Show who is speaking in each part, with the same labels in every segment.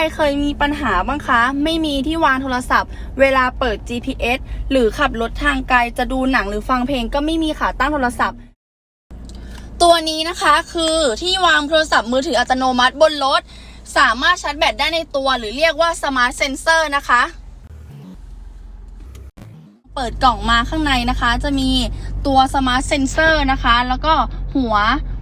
Speaker 1: ใครเคยมีปัญหาบ้างคะ ไม่มีที่วางโทรศัพท์ เวลาเปิด GPS หรือขับรถทางไกลจะดูหนังหรือฟังเพลงก็ไม่มีขาตั้งโทรศัพท์ ตัวนี้นะคะคือที่วางโทรศัพท์มือถืออัตโนมัติบนรถ สามารถชาร์จแบตได้ในตัว หรือเรียกว่า Smart Sensor นะคะ เปิดกล่องมาข้างในนะคะ จะมีตัว Smart Sensor นะคะ แล้วก็หัว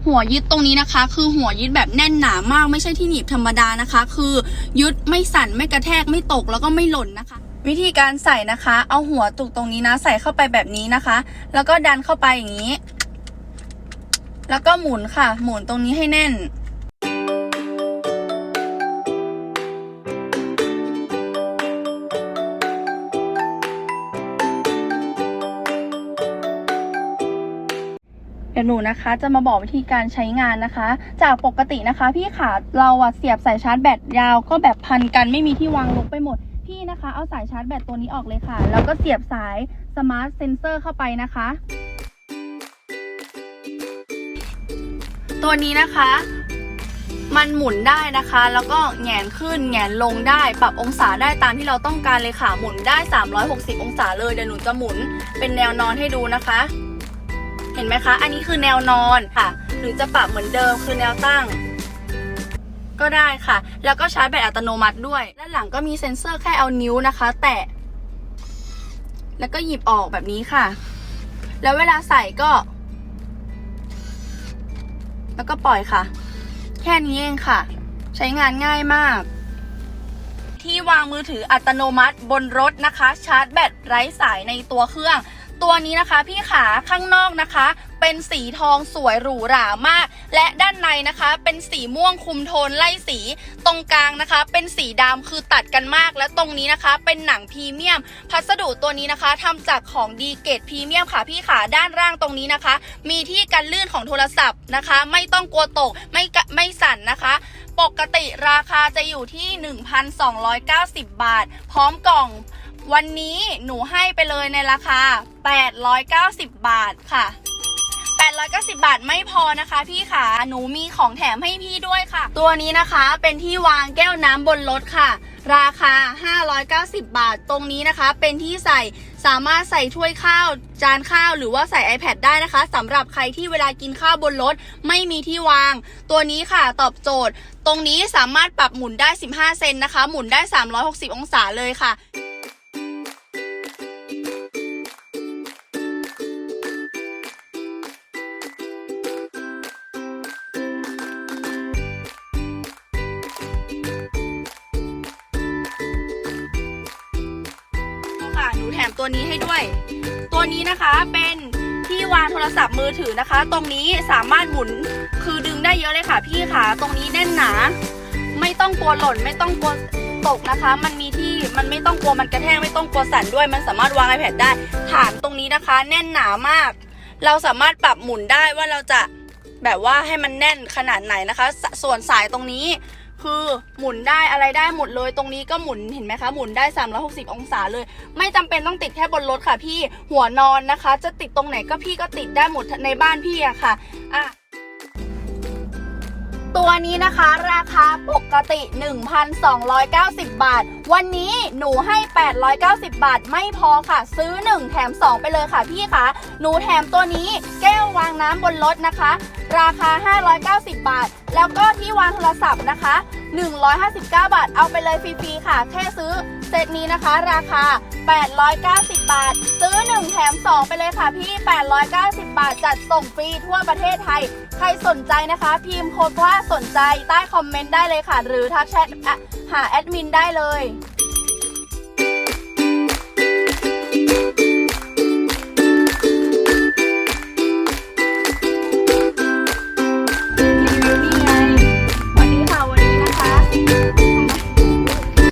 Speaker 1: หัวยึดตรงนี้นะคะ คือหัวยึดแบบแน่นหนามาก ไม่ใช่ที่หนีบธรรมดานะคะ คือยึดไม่สั่นไม่กระแทกไม่ตกแล้วก็ไม่หล่นนะคะ วิธีการใส่นะคะ เอาหัวตุกตรงนี้นะ ใส่เข้าไปแบบนี้นะคะ แล้วก็ดันเข้าไปอย่างนี้ แล้วก็หมุนค่ะ หมุนตรงนี้ให้แน่น ดี๋ยวหนูนะคะจะมาบอกวิธีการใช้งานนะคะ จากปกตินะคะ พี่ขาเราอะเสียบสายชาร์จแบตยาวก็แบบพันกันไม่มีที่วางลกไปหมด พี่นะคะเอาสายชาร์จแบตตัวนี้ออกเลยค่ะ แล้วก็เสียบสายสมาร์ทเซนเซอร์เข้าไปนะคะ ตัวนี้นะคะ มันหมุนได้นะคะ แล้วก็แงนขึ้นแงนลงได้ปรับองศาได้ตามที่เราต้องการเลยค่ะหมุนได้ 360 องศาเลยเดี๋ยวหนูจะหมุนเป็นแนวนอนให้ดูนะคะ เห็นไหมคะ อันนี้คือแนวนอนค่ะ หรือจะปรับเหมือนเดิมคือแนวตั้ง ก็ได้ค่ะ แล้วก็ชาร์จแบตอัตโนมัติด้วย ด้านหลังก็มีเซ็นเซอร์แค่เอานิ้วนะคะ แตะ แล้วก็หยิบออกแบบนี้ค่ะ แล้วเวลาใส่ก็ แล้วก็ปล่อยค่ะ แค่นี้เองค่ะ ใช้งานง่ายมากที่วางมือถืออัตโนมัติบนรถนะคะ ชาร์จแบตไร้สายในตัวเครื่อง ตัวนี้นะคะพี่ขาข้างนอกนะคะ เป็นสีทองสวยหรูหรามาก และด้านในนะคะ เป็นสีม่วงคุมโทนไล่สี ตรงกลางนะคะ เป็นสีดำคือตัดกันมาก และตรงนี้นะคะ เป็นหนังพรีเมียม พัสดุตัวนี้นะคะทำจากของดีเกรดพรีเมียมค่ะพี่ขาด้านล่างตรงนี้นะคะ มีที่กันลื่นของโทรศัพท์นะคะ ไม่ต้องกลัวตกไม่กะไม่สั่นนะคะปกติราคาจะอยู่ที่ 1,290 บาท พร้อมกล่อง วันนี้หนูให้ไปเลยในราคา 890 บาทค่ะ 890 บาทไม่พอนะคะพี่ขาหนูมีของแถมให้พี่ด้วยค่ะ ตัวนี้นะคะเป็นที่วางแก้วน้ำบนรถค่ะ ราคา 590 บาท ตรงนี้นะคะ เป็นที่ใส่สามารถใส่ถ้วยข้าว จานข้าวหรือว่าใส่ iPad ได้นะคะสำหรับใครที่เวลากินข้าวบนรถไม่มีที่วาง ตัวนี้ค่ะตอบโจทย์ ตรงนี้สามารถปรับหมุนได้ 15 เซนนะคะ หมุนได้ 360 องศาเลยค่ะ นูแถมตัวนี้ให้ด้วย ตัวนี้นะคะเป็นที่วางโทรศัพท์มือถือนะคะ ตรงนี้สามารถหมุนคือดึงได้เยอะเลยค่ะ พี่ค่ะ ตรงนี้แน่นหนา ไม่ต้องกลัวหล่นไม่ต้องกลัวตกนะคะ มันมีที่มันไม่ต้องกลัวมันกระแทกไม่ต้องกลัวสั่นด้วย มันสามารถวาง iPad ได้ฐานตรงนี้นะคะ แน่นหนามาก เราสามารถปรับหมุนได้ว่าเราจะแบบว่าให้มันแน่นขนาดไหนนะคะสส่วนสายตรงนี้ คือหมุนได้อะไรได้หมดเลย ตรงนี้ก็หมุนเห็นไหมคะหมุนได้ 360 องศาเลย ไม่จำเป็นต้องติดแค่บนรถค่ะพี่หัวนอนนะคะ จะติดตรงไหนก็พี่ก็ติดได้หมดในบ้านพี่อะค่ะอะ ตัวนี้นะคะราคาปกติ 1,290 บาท วันนี้หนูให้ 890 บาทไม่พอค่ะ ซื้อ 1 แถม 2 ไปเลยค่ะพี่คะหนูแถมตัวนี้แก้ววางน้ำบนรถนะคะ ราคา 590 บาท แล้วก็ที่วางโทรศัพท์นะคะ 159 บาทเอาไปเลยฟรีๆค่ะ แค่ซื้อ เซตนี้นะคะ ราคา 890 บาท ซื้อ 1 แถม 2 ไปเลยค่ะพี่ 890 บาท จัดส่งฟรีทั่วประเทศไทย ใครสนใจนะคะ พิมพ์โค้ดว่าสนใจใต้คอมเมนต์ได้เลยค่ะ หรือทักแชทหาแอดมินได้เลย